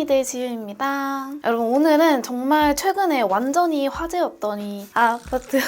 쯔랭이들 지유입니다. 여러분 오늘은 정말 최근에 완전히 아파트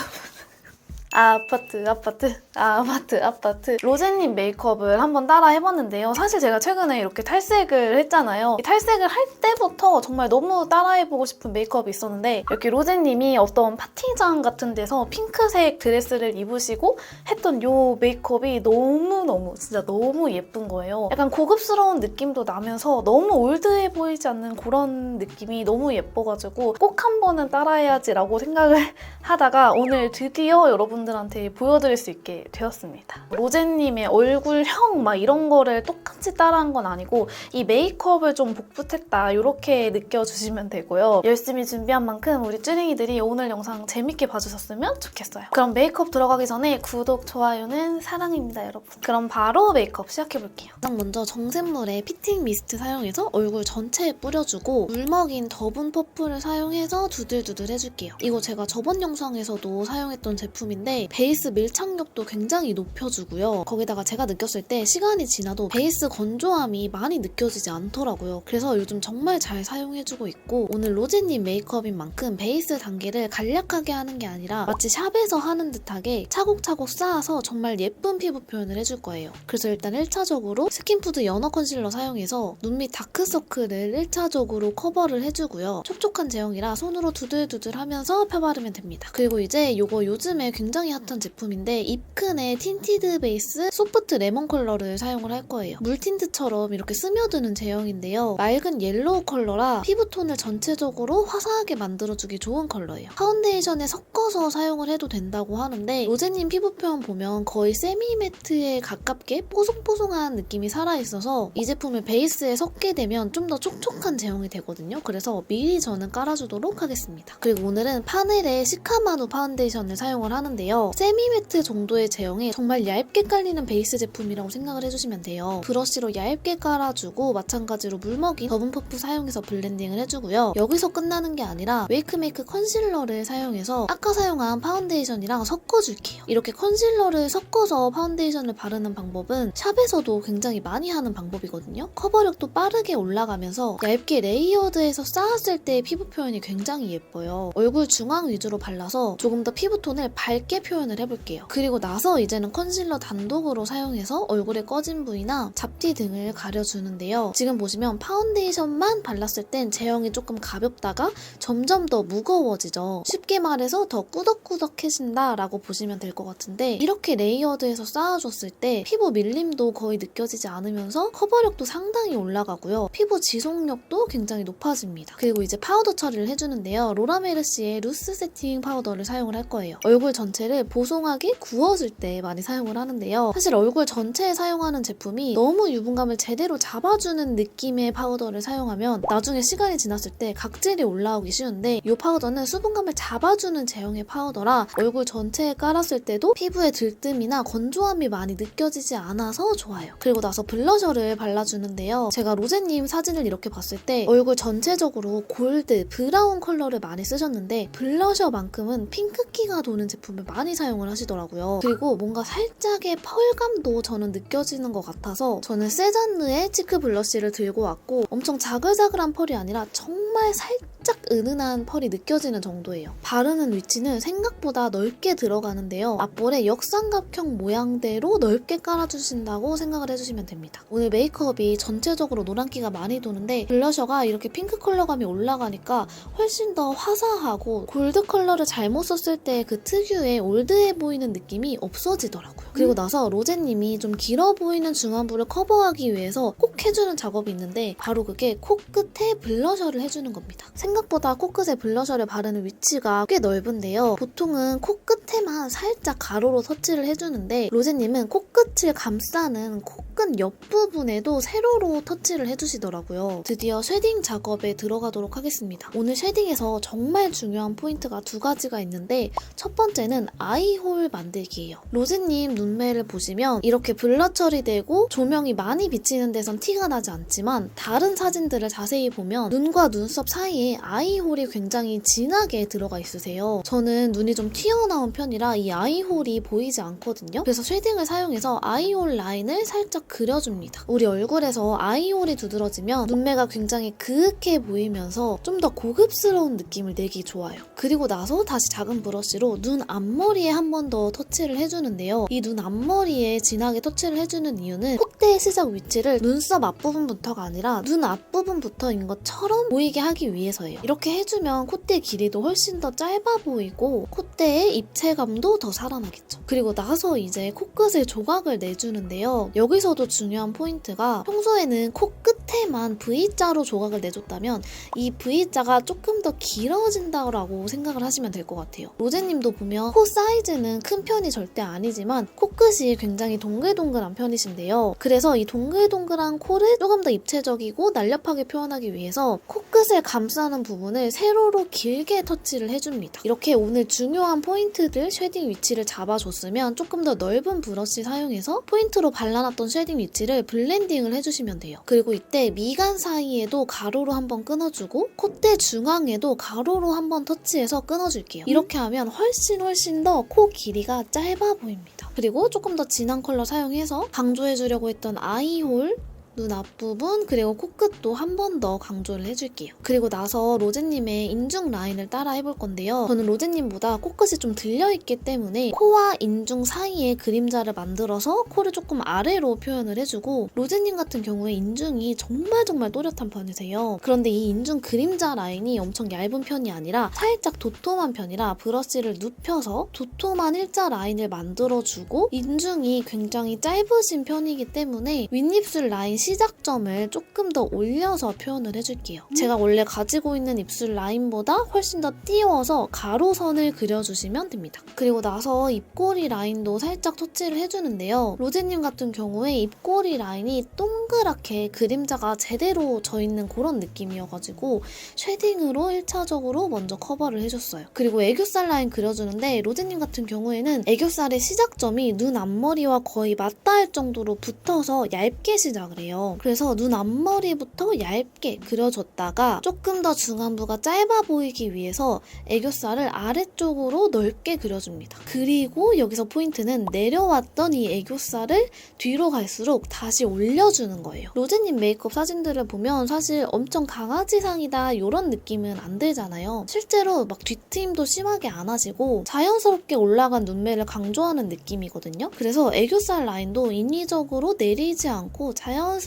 아파트 아파트 아파트 아파트. 로제님 메이크업을 한번 따라 해봤는데요. 사실 제가 최근에 이렇게 탈색을 했잖아요. 이 탈색을 할 때부터 정말 너무 따라해보고 싶은 메이크업이 있었는데 이렇게 로제님이 어떤 파티장 같은 데서 핑크색 드레스를 입으시고 했던 요 메이크업이 너무너무 진짜 너무 예쁜 거예요. 약간 고급스러운 느낌도 나면서 너무 올드해 보이지 않는 그런 느낌이 너무 예뻐가지고 꼭 한 번은 따라해야지 라고 생각을 하다가 오늘 드디어 여러분들한테 보여드릴 수 있게 되었습니다. 로제님의 얼굴형 막 이런 거를 똑같이 따라한 건 아니고 이 메이크업을 좀 복붙했다 이렇게 느껴주시면 되고요. 열심히 준비한 만큼 우리 쭈링이들이 오늘 영상 재밌게 봐주셨으면 좋겠어요. 그럼 메이크업 들어가기 전에 구독, 좋아요는 사랑입니다 여러분. 그럼 바로 메이크업 시작해볼게요. 가장 먼저 정샘물에 피팅 미스트 사용해서 얼굴 전체에 뿌려주고 물 먹인 더분 퍼플을 사용해서 두들두들 해줄게요. 이거 제가 저번 영상에서도 사용했던 제품인데 베이스 밀착력도 굉장히 높여주고요. 거기다가 제가 느꼈을 때 시간이 지나도 베이스 건조함이 많이 느껴지지 않더라고요. 그래서 요즘 정말 잘 사용해주고 있고 오늘 로제님 메이크업인 만큼 베이스 단계를 간략하게 하는 게 아니라 마치 샵에서 하는 듯하게 차곡차곡 쌓아서 정말 예쁜 피부 표현을 해줄 거예요. 그래서 일단 1차적으로 스킨푸드 연어 컨실러 사용해서 눈 밑 다크서클을 1차적으로 커버를 해주고요. 촉촉한 제형이라 손으로 두들두들 하면서 펴바르면 됩니다. 그리고 이제 이거 요즘에 굉장히 핫한 제품인데 입 큰의 틴티드 베이스 소프트 레몬 컬러를 사용을 할 거예요. 물 틴트처럼 이렇게 스며드는 제형인데요. 맑은 옐로우 컬러라 피부톤을 전체적으로 화사하게 만들어주기 좋은 컬러예요. 파운데이션에 섞어서 사용을 해도 된다고 하는데 로제님 피부 표현 보면 거의 세미 매트에 가깝게 뽀송뽀송한 느낌이 살아있어서 이 제품을 베이스에 섞게 되면 좀 더 촉촉한 제형이 되거든요. 그래서 미리 저는 깔아주도록 하겠습니다. 그리고 오늘은 파넬의 시카마누 파운데이션을 사용을 하는데요. 세미 매트 정도의 제형에 정말 얇게 깔리는 베이스 제품이라고 생각을 해주시면 돼요. 브러쉬로 얇게 깔아주고 마찬가지로 물먹인 더분 퍼프 사용해서 블렌딩을 해주고요. 여기서 끝나는 게 아니라 웨이크메이크 컨실러를 사용해서 아까 사용한 파운데이션이랑 섞어줄게요. 이렇게 컨실러를 섞어서 파운데이션을 바르는 방법은 샵에서도 굉장히 많이 하는 방법이거든요. 커버력도 빠르게 올라가면서 얇게 레이어드해서 쌓았을 때의 피부 표현이 굉장히 예뻐요. 얼굴 중앙 위주로 발라서 조금 더 피부톤을 밝게 표현을 해볼게요. 그리고 나서 이제는 컨실러 단독으로 사용해서 얼굴의 꺼진 부위나 잡티 등을 가려주는데요. 지금 보시면 파운데이션만 발랐을 땐 제형이 조금 가볍다가 점점 더 무거워지죠. 쉽게 말해서 더 꾸덕꾸덕해진다 라고 보시면 될 것 같은데 이렇게 레이어드해서 쌓아줬을 때 피부 밀림도 거의 느껴지지 않으면서 커버력도 상당히 올라가고요. 피부 지속력도 굉장히 높아집니다. 그리고 이제 파우더 처리를 해주는데요. 로라메르시의 루스 세팅 파우더를 사용을 할 거예요. 얼굴 전체를 보송하게 구워줄 때 많이 사용을 하는데요. 사실 얼굴 전체에 사용하는 제품이 너무 유분감을 제대로 잡아주는 느낌의 파우더를 사용하면 나중에 시간이 지났을 때 각질이 올라오기 쉬운데 이 파우더는 수분감을 잡아주는 제형의 파우더라 얼굴 전체에 깔았을 때도 피부에 들뜸이나 건조함이 많이 느껴지지 않아서 좋아요. 그리고 나서 블러셔를 발라주는데요. 제가 로제님 사진을 이렇게 봤을 때 얼굴 전체적으로 골드, 브라운 컬러를 많이 쓰셨는데 블러셔만큼은 핑크기가 도는 제품을 많이 사용을 하시더라고요. 그리고 뭔가 살짝의 펄감도 저는 느껴지는 것 같아서 저는 세잔느의 치크 블러쉬를 들고 왔고 엄청 자글자글한 펄이 아니라 정말 살짝 은은한 펄이 느껴지는 정도예요. 바르는 위치는 생각보다 넓게 들어가는데요. 앞볼에 역삼각형 모양대로 넓게 깔아주신다고 생각을 해주시면 됩니다. 오늘 메이크업이 전체적으로 노란기가 많이 도는데 블러셔가 이렇게 핑크 컬러감이 올라가니까 훨씬 더 화사하고 골드 컬러를 잘못 썼을 때 그 특유의 올드해 보이는 느낌이 없어지더라고요. 그리고 나서 로제님이 좀 길어 보이는 중안부를 커버하기 위해서 꼭 해주는 작업이 있는데 바로 그게 코끝에 블러셔를 해주는 겁니다. 생각보다 코끝에 블러셔를 바르는 위치가 꽤 넓은데요. 보통은 코끝에만 살짝 가로로 터치를 해주는데 로제님은 코끝을 감싸는 코 끝 옆부분에도 세로로 터치를 해주시더라고요. 드디어 쉐딩 작업에 들어가도록 하겠습니다. 오늘 쉐딩에서 정말 중요한 포인트가 두 가지가 있는데 첫 번째는 아이홀 만들기예요. 로제님 눈매를 보시면 이렇게 블러 처리되고 조명이 많이 비치는 데선 티가 나지 않지만 다른 사진들을 자세히 보면 눈과 눈썹 사이에 아이홀이 굉장히 진하게 들어가 있으세요. 저는 눈이 좀 튀어나온 편이라 이 아이홀이 보이지 않거든요. 그래서 쉐딩을 사용해서 아이홀 라인을 살짝 그려줍니다. 우리 얼굴에서 아이홀이 두드러지면 눈매가 굉장히 그윽해 보이면서 좀 더 고급스러운 느낌을 내기 좋아요. 그리고 나서 다시 작은 브러쉬로 눈 앞머리에 한 번 더 터치를 해주는데요. 이 눈 앞머리에 진하게 터치를 해주는 이유는 콧대의 시작 위치를 눈썹 앞부분부터가 아니라 눈 앞부분부터인 것처럼 보이게 하기 위해서예요. 이렇게 해주면 콧대 길이도 훨씬 더 짧아 보이고 콧대의 입체감도 더 살아나겠죠. 그리고 나서 이제 코끝에 조각을 내주는데요. 여기서도 중요한 포인트가 평소에는 코끝에만 V자로 조각을 내줬다면 이 V자가 조금 더 길어진다고 생각을 하시면 될 것 같아요. 로제님도 보면 코 사이즈는 큰 편이 절대 아니지만 코끝이 굉장히 동글동글한 편이신데요. 그래서 이 동글동글한 코를 조금 더 입체적이고 날렵하게 표현하기 위해서 코끝을 감싸는 부분을 세로로 길게 터치를 해줍니다. 이렇게 오늘 중요한 포인트들 쉐딩 위치를 잡아줬으면 조금 더 넓은 브러쉬 사용해서 포인트로 발라놨던 쉐딩 위치를 블렌딩을 해주시면 돼요. 그리고 이때 미간 사이에도 가로로 한번 끊어주고 콧대 중앙에도 가로로 한번 터치해서 끊어줄게요. 이렇게 하면 훨씬 훨씬 더 코 길이가 짧아 보입니다. 그리고 조금 더 진한 컬러 사용해서 강조해주려고 했던 아이홀 눈 앞부분 그리고 코끝도 한 번 더 강조를 해줄게요. 그리고 나서 로제님의 인중 라인을 따라 해볼 건데요. 저는 로제님보다 코끝이 좀 들려있기 때문에 코와 인중 사이에 그림자를 만들어서 코를 조금 아래로 표현을 해주고 로제님 같은 경우에 인중이 정말 정말 또렷한 편이세요. 그런데 이 인중 그림자 라인이 엄청 얇은 편이 아니라 살짝 도톰한 편이라 브러쉬를 눕혀서 도톰한 일자 라인을 만들어주고 인중이 굉장히 짧으신 편이기 때문에 윗입술 라인 시작점을 조금 더 올려서 표현을 해줄게요. 제가 원래 가지고 있는 입술 라인보다 훨씬 더 띄워서 가로선을 그려주시면 됩니다. 그리고 나서 입꼬리 라인도 살짝 터치를 해주는데요. 로제님 같은 경우에 입꼬리 라인이 동그랗게 그림자가 제대로 져 있는 그런 느낌이어가지고 쉐딩으로 1차적으로 먼저 커버를 해줬어요. 그리고 애교살 라인 그려주는데 로제님 같은 경우에는 애교살의 시작점이 눈 앞머리와 거의 맞닿을 정도로 붙어서 얇게 시작을 해요. 그래서 눈 앞머리부터 얇게 그려줬다가 조금 더 중안부가 짧아 보이기 위해서 애교살을 아래쪽으로 넓게 그려줍니다. 그리고 여기서 포인트는 내려왔던 이 애교살을 뒤로 갈수록 다시 올려주는 거예요. 로제님 메이크업 사진들을 보면 사실 엄청 강아지상이다 이런 느낌은 안 들잖아요. 실제로 막 뒤트임도 심하게 안 하시고 자연스럽게 올라간 눈매를 강조하는 느낌이거든요. 그래서 애교살 라인도 인위적으로 내리지 않고 자연스럽게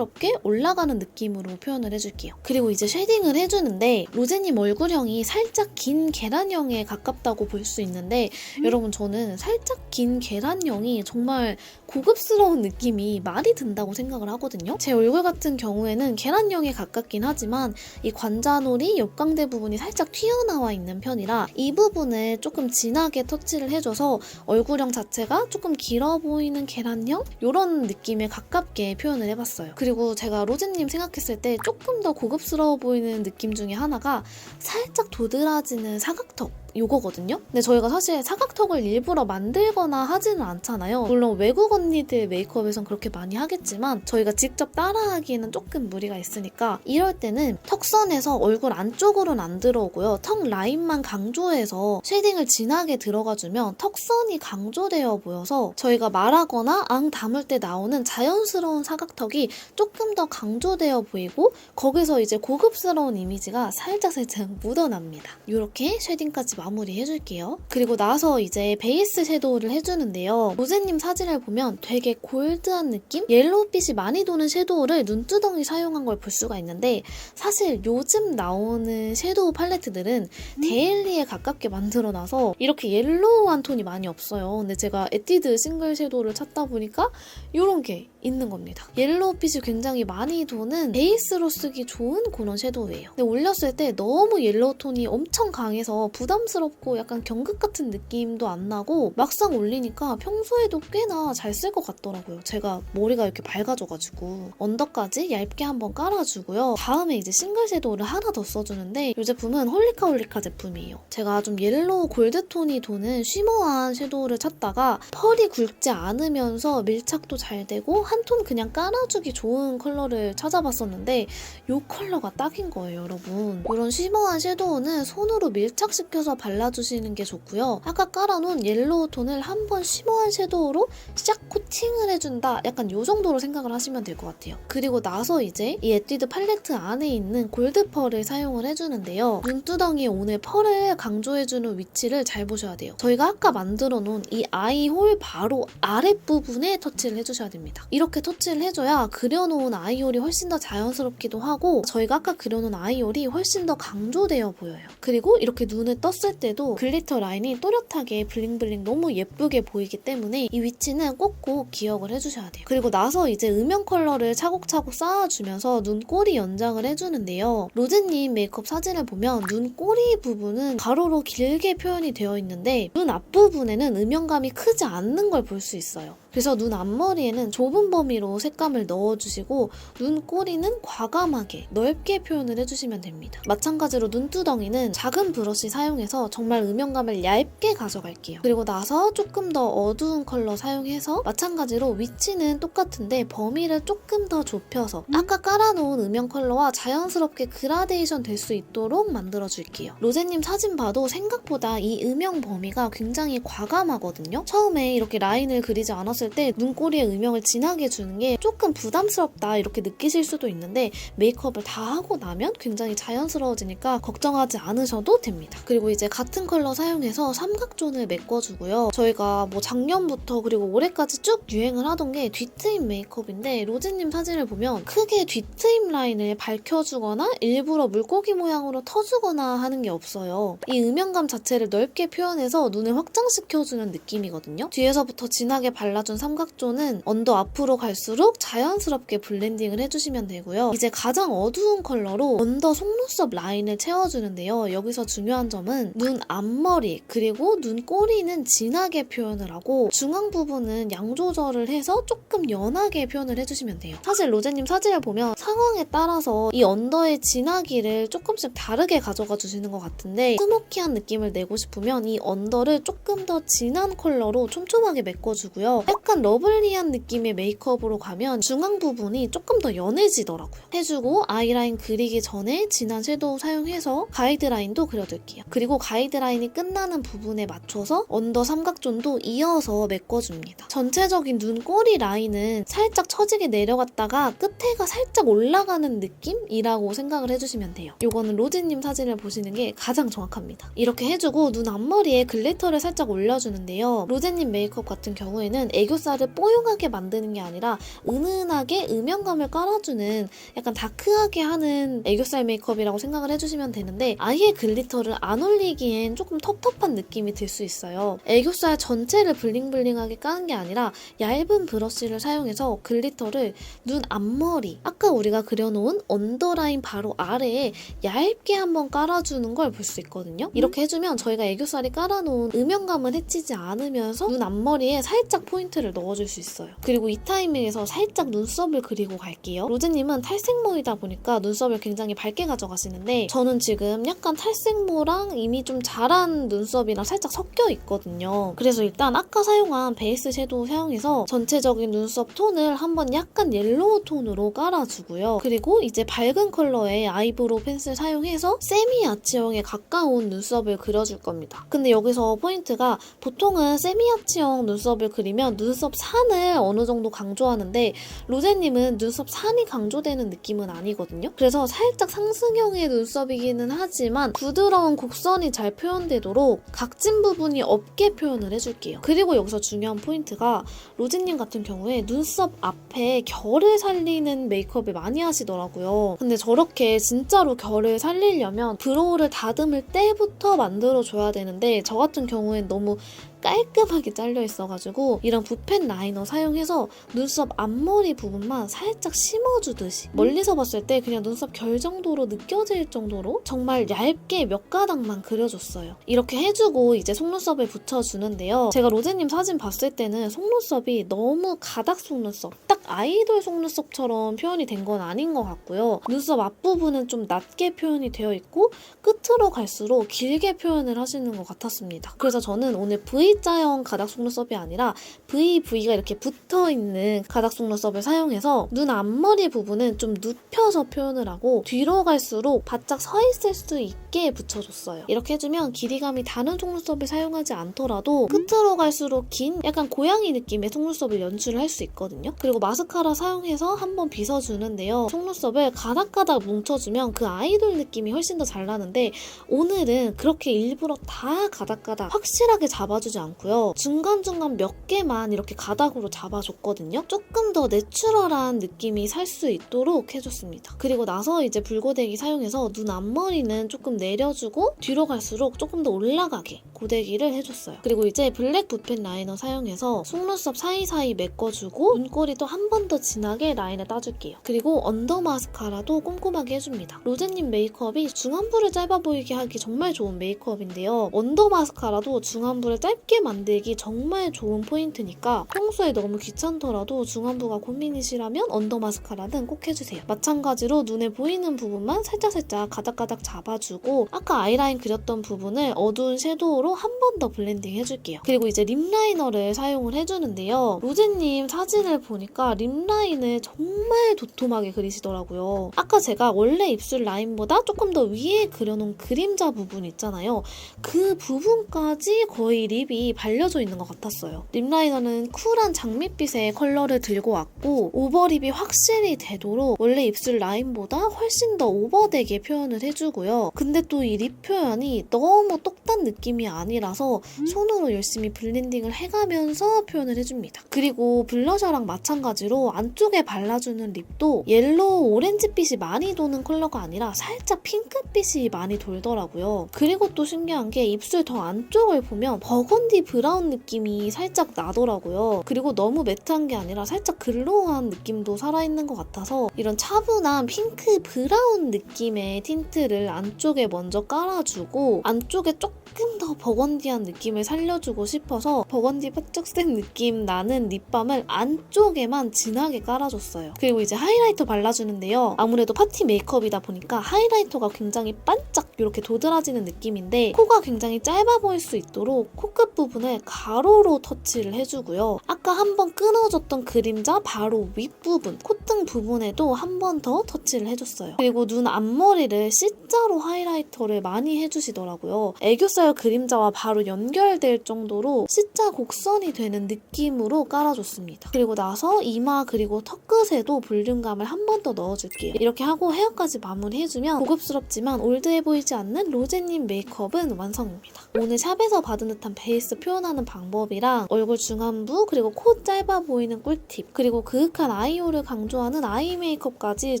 올라가는 느낌으로 표현을 해줄게요. 그리고 이제 쉐딩을 해주는데 로제님 얼굴형이 살짝 긴 계란형에 가깝다고 볼 수 있는데 여러분 저는 살짝 긴 계란형이 정말 고급스러운 느낌이 많이 든다고 생각을 하거든요. 제 얼굴 같은 경우에는 계란형에 가깝긴 하지만 이 관자놀이 옆광대 부분이 살짝 튀어나와 있는 편이라 이 부분을 조금 진하게 터치를 해줘서 얼굴형 자체가 조금 길어 보이는 계란형 이런 느낌에 가깝게 표현을 해봤어요. 그리고 제가 로제님 생각했을 때 조금 더 고급스러워 보이는 느낌 중에 하나가 살짝 도드라지는 사각턱 요거거든요. 근데 저희가 사실 사각턱을 일부러 만들거나 하지는 않잖아요. 물론 외국 언니들 메이크업에선 그렇게 많이 하겠지만 저희가 직접 따라하기에는 조금 무리가 있으니까 이럴 때는 턱선에서 얼굴 안쪽으로는 안 들어오고요. 턱 라인만 강조해서 쉐딩을 진하게 들어가주면 턱선이 강조되어 보여서 저희가 말하거나 앙 담을 때 나오는 자연스러운 사각턱이 조금 더 강조되어 보이고 거기서 이제 고급스러운 이미지가 살짝 살짝 묻어납니다. 이렇게 쉐딩까지 마무리 해줄게요. 그리고 나서 이제 베이스 섀도우를 해주는데요. 로제님 사진을 보면 되게 골드한 느낌? 옐로우빛이 많이 도는 섀도우를 눈두덩이 사용한 걸 볼 수가 있는데 사실 요즘 나오는 섀도우 팔레트들은 데일리에 가깝게 만들어놔서 이렇게 옐로우한 톤이 많이 없어요. 근데 제가 에뛰드 싱글 섀도우를 찾다 보니까 이런 게 있는 겁니다. 옐로우빛이 굉장히 많이 도는 베이스로 쓰기 좋은 그런 섀도우예요. 근데 올렸을 때 너무 옐로우 톤이 엄청 강해서 부담 스럽고 약간 경극 같은 느낌도 안 나고 막상 올리니까 평소에도 꽤나 잘 쓸 것 같더라고요. 제가 머리가 이렇게 밝아져가지고 언더까지 얇게 한번 깔아주고요. 다음에 이제 싱글 섀도우를 하나 더 써주는데 이 제품은 홀리카 홀리카 제품이에요. 제가 좀 옐로우 골드 톤이 도는 쉬머한 섀도우를 찾다가 펄이 굵지 않으면서 밀착도 잘 되고 한 톤 그냥 깔아주기 좋은 컬러를 찾아봤었는데 이 컬러가 딱인 거예요, 여러분. 이런 쉬머한 섀도우는 손으로 밀착시켜서 발라주시는 게 좋고요. 아까 깔아놓은 옐로우 톤을 한번 쉬머한 섀도우로 싹 코팅을 해준다. 약간 요 정도로 생각을 하시면 될 것 같아요. 그리고 나서 이제 이 에뛰드 팔레트 안에 있는 골드 펄을 사용을 해주는데요. 눈두덩이에 오늘 펄을 강조해주는 위치를 잘 보셔야 돼요. 저희가 아까 만들어 놓은 이 아이 홀 바로 아랫부분에 터치를 해주셔야 됩니다. 이렇게 터치를 해줘야 그려놓은 아이홀이 훨씬 더 자연스럽기도 하고 저희가 아까 그려놓은 아이홀이 훨씬 더 강조되어 보여요. 그리고 이렇게 눈을 떴을 때도 글리터 라인이 또렷하게 블링블링 너무 예쁘게 보이기 때문에 이 위치는 꼭꼭 기억을 해주셔야 돼요. 그리고 나서 이제 음영 컬러를 차곡차곡 쌓아주면서 눈꼬리 연장을 해주는데요. 로제님 메이크업 사진을 보면 눈꼬리 부분은 가로로 길게 표현이 되어 있는데 눈 앞부분에는 음영감이 크지 않는 걸 볼 수 있어요. 그래서 눈 앞머리에는 좁은 범위로 색감을 넣어주시고 눈 꼬리는 과감하게 넓게 표현을 해주시면 됩니다. 마찬가지로 눈두덩이는 작은 브러쉬 사용해서 정말 음영감을 얇게 가져갈게요. 그리고 나서 조금 더 어두운 컬러 사용해서 마찬가지로 위치는 똑같은데 범위를 조금 더 좁혀서 아까 깔아놓은 음영 컬러와 자연스럽게 그라데이션 될 수 있도록 만들어줄게요. 로제님 사진 봐도 생각보다 이 음영 범위가 굉장히 과감하거든요. 처음에 이렇게 라인을 그리지 않았을 때 눈꼬리에 음영을 진하게 주는 게 조금 부담스럽다 이렇게 느끼실 수도 있는데 메이크업을 다 하고 나면 굉장히 자연스러워지니까 걱정하지 않으셔도 됩니다. 그리고 이제 같은 컬러 사용해서 삼각존을 메꿔주고요. 저희가 뭐 작년부터 그리고 올해까지 쭉 유행을 하던 게 뒤트임 메이크업인데 로제님 사진을 보면 크게 뒤트임 라인을 밝혀주거나 일부러 물고기 모양으로 터주거나 하는 게 없어요. 이 음영감 자체를 넓게 표현해서 눈을 확장시켜주는 느낌이거든요. 뒤에서부터 진하게 발라 준 삼각존은 언더 앞으로 갈수록 자연스럽게 블렌딩을 해주시면 되고요. 이제 가장 어두운 컬러로 언더 속눈썹 라인을 채워주는데요. 여기서 중요한 점은 눈 앞머리 그리고 눈 꼬리는 진하게 표현을 하고 중앙 부분은 양 조절을 해서 조금 연하게 표현을 해주시면 돼요. 사실 로제님 사진을 보면 상황에 따라서 이 언더의 진하기를 조금씩 다르게 가져가 주시는 것 같은데 스모키한 느낌을 내고 싶으면 이 언더를 조금 더 진한 컬러로 촘촘하게 메꿔주고요. 약간 러블리한 느낌의 메이크업으로 가면 중앙 부분이 조금 더 연해지더라고요. 해주고 아이라인 그리기 전에 진한 섀도우 사용해서 가이드라인도 그려둘게요. 그리고 가이드라인이 끝나는 부분에 맞춰서 언더 삼각존도 이어서 메꿔줍니다. 전체적인 눈꼬리 라인은 살짝 처지게 내려갔다가 끝에가 살짝 올라가는 느낌이라고 생각을 해주시면 돼요. 요거는 로즈님 사진을 보시는 게 가장 정확합니다. 이렇게 해주고 눈 앞머리에 글리터를 살짝 올려주는데요. 로제님 메이크업 같은 경우에는 살을 뽀용하게 만드는 게 아니라 은은하게 음영감을 깔아주는 약간 다크하게 하는 애교살 메이크업이라고 생각을 해주시면 되는데 아예 글리터를 안 올리기엔 조금 텁텁한 느낌이 들 수 있어요. 애교살 전체를 블링블링하게 까는 게 아니라 얇은 브러쉬를 사용해서 글리터를 눈 앞머리 아까 우리가 그려놓은 언더라인 바로 아래에 얇게 한번 깔아주는 걸 볼 수 있거든요. 이렇게 해주면 저희가 애교살이 깔아놓은 음영감을 해치지 않으면서 눈 앞머리에 살짝 포인트 를 넣어줄 수 있어요. 그리고 이 타이밍에서 살짝 눈썹을 그리고 갈게요. 로제님은 탈색모이다 보니까 눈썹을 굉장히 밝게 가져가시는데 저는 지금 약간 탈색모랑 이미 좀 자란 눈썹이랑 살짝 섞여 있거든요. 그래서 일단 아까 사용한 베이스 섀도우 사용해서 전체적인 눈썹 톤을 한번 약간 옐로우 톤으로 깔아주고요. 그리고 이제 밝은 컬러의 아이브로우 펜슬 사용해서 세미 아치형에 가까운 눈썹을 그려줄 겁니다. 근데 여기서 포인트가 보통은 세미 아치형 눈썹을 그리면 눈썹 산을 어느 정도 강조하는데 로제님은 눈썹 산이 강조되는 느낌은 아니거든요. 그래서 살짝 상승형의 눈썹이기는 하지만 부드러운 곡선이 잘 표현되도록 각진 부분이 없게 표현을 해줄게요. 그리고 여기서 중요한 포인트가 로제님 같은 경우에 눈썹 앞에 결을 살리는 메이크업을 많이 하시더라고요. 근데 저렇게 진짜로 결을 살리려면 브로우를 다듬을 때부터 만들어줘야 되는데 저 같은 경우엔 너무 깔끔하게 잘려 있어가지고 이런 붓펜 라이너 사용해서 눈썹 앞머리 부분만 살짝 심어주듯이 멀리서 봤을 때 그냥 눈썹 결 정도로 느껴질 정도로 정말 얇게 몇 가닥만 그려줬어요. 이렇게 해주고 이제 속눈썹에 붙여주는데요. 제가 로제님 사진 봤을 때는 속눈썹이 너무 가닥 속눈썹 딱 아이돌 속눈썹처럼 표현이 된 건 아닌 것 같고요. 눈썹 앞부분은 좀 낮게 표현이 되어 있고 끝으로 갈수록 길게 표현을 하시는 것 같았습니다. 그래서 저는 오늘 V V자형 가닥 속눈썹이 아니라 V, V가 이렇게 붙어 있는 가닥 속눈썹을 사용해서 눈 앞머리 부분은 좀 눕혀서 표현을 하고 뒤로 갈수록 바짝 서 있을 수 있게 붙여줬어요. 이렇게 해주면 길이감이 다른 속눈썹을 사용하지 않더라도 끝으로 갈수록 긴 약간 고양이 느낌의 속눈썹을 연출을 할 수 있거든요. 그리고 마스카라 사용해서 한번 빗어주는데요. 속눈썹을 가닥가닥 뭉쳐주면 그 아이돌 느낌이 훨씬 더 잘 나는데 오늘은 그렇게 일부러 다 가닥가닥 확실하게 잡아주지 않고요. 중간중간 몇 개만 이렇게 가닥으로 잡아줬거든요. 조금 더 내추럴한 느낌이 살 수 있도록 해줬습니다. 그리고 나서 이제 불고데기 사용해서 눈 앞머리는 조금 내려주고 뒤로 갈수록 조금 더 올라가게 고데기를 해줬어요. 그리고 이제 블랙 붓펜 라이너 사용해서 속눈썹 사이사이 메꿔주고 눈꼬리도 한 번 더 진하게 라인을 따줄게요. 그리고 언더 마스카라도 꼼꼼하게 해줍니다. 로제님 메이크업이 중안부를 짧아 보이게 하기 정말 좋은 메이크업인데요. 언더 마스카라도 중안부를 짧게 만들기 정말 좋은 포인트니까 평소에 너무 귀찮더라도 중안부가 고민이시라면 언더 마스카라는 꼭 해주세요. 마찬가지로 눈에 보이는 부분만 살짝살짝 가닥가닥 잡아주고 아까 아이라인 그렸던 부분을 어두운 섀도우로 한 번 더 블렌딩 해줄게요. 그리고 이제 립 라이너를 사용을 해주는데요. 로제님 사진을 보니까 립 라인을 정말 도톰하게 그리시더라고요. 아까 제가 원래 입술 라인보다 조금 더 위에 그려놓은 그림자 부분 있잖아요. 그 부분까지 거의 립이 발려져 있는 것 같았어요. 립 라이너는 쿨한 장밋빛의 컬러를 들고 왔고 오버립이 확실히 되도록 원래 입술 라인보다 훨씬 더 오버되게 표현을 해주고요. 근데 또 이 립 표현이 너무 똑딱 느낌이 아니라서 손으로 열심히 블렌딩을 해가면서 표현을 해줍니다. 그리고 블러셔랑 마찬가지로 안쪽에 발라주는 립도 옐로우 오렌지빛이 많이 도는 컬러가 아니라 살짝 핑크빛이 많이 돌더라고요. 그리고 또 신기한 게 입술 더 안쪽을 보면 버건 디 브라운 느낌이 살짝 나더라고요. 그리고 너무 매트한 게 아니라 살짝 글로우한 느낌도 살아있는 것 같아서 이런 차분한 핑크 브라운 느낌의 틴트를 안쪽에 먼저 깔아주고 안쪽에 조금 더 버건디한 느낌을 살려주고 싶어서 버건디 팥죽색 느낌 나는 립밤을 안쪽에만 진하게 깔아줬어요. 그리고 이제 하이라이터 발라주는데요. 아무래도 파티 메이크업이다 보니까 하이라이터가 굉장히 반짝 이렇게 도드라지는 느낌인데 코가 굉장히 짧아 보일 수 있도록 코끝 부분을 가로로 터치를 해주고요. 아까 한번 끊어줬던 그림자 바로 윗부분, 콧등 부분에도 한 번 더 터치를 해줬어요. 그리고 눈 앞머리를 C자로 하이라이터를 많이 해주시더라고요. 애교살 그림자와 바로 연결될 정도로 C자 곡선이 되는 느낌으로 깔아줬습니다. 그리고 나서 이마 그리고 턱 끝에도 볼륨감을 한 번 더 넣어줄게요. 이렇게 하고 헤어까지 마무리해주면 고급스럽지만 올드해 보이지 않는 로제님 메이크업은 완성입니다. 오늘 샵에서 받은 듯한 베이스 표현하는 방법이랑 얼굴 중안부 그리고 코 짧아 보이는 꿀팁 그리고 그윽한 아이홀을 강조하는 아이 메이크업까지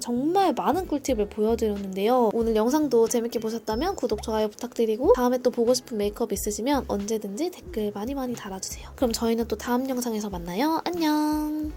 정말 많은 꿀팁을 보여드렸는데요. 오늘 영상도 재밌게 보셨다면 구독, 좋아요 부탁드리고 다음에 또 보고 싶은 메이크업 있으시면 언제든지 댓글 많이 많이 달아주세요. 그럼 저희는 또 다음 영상에서 만나요. 안녕!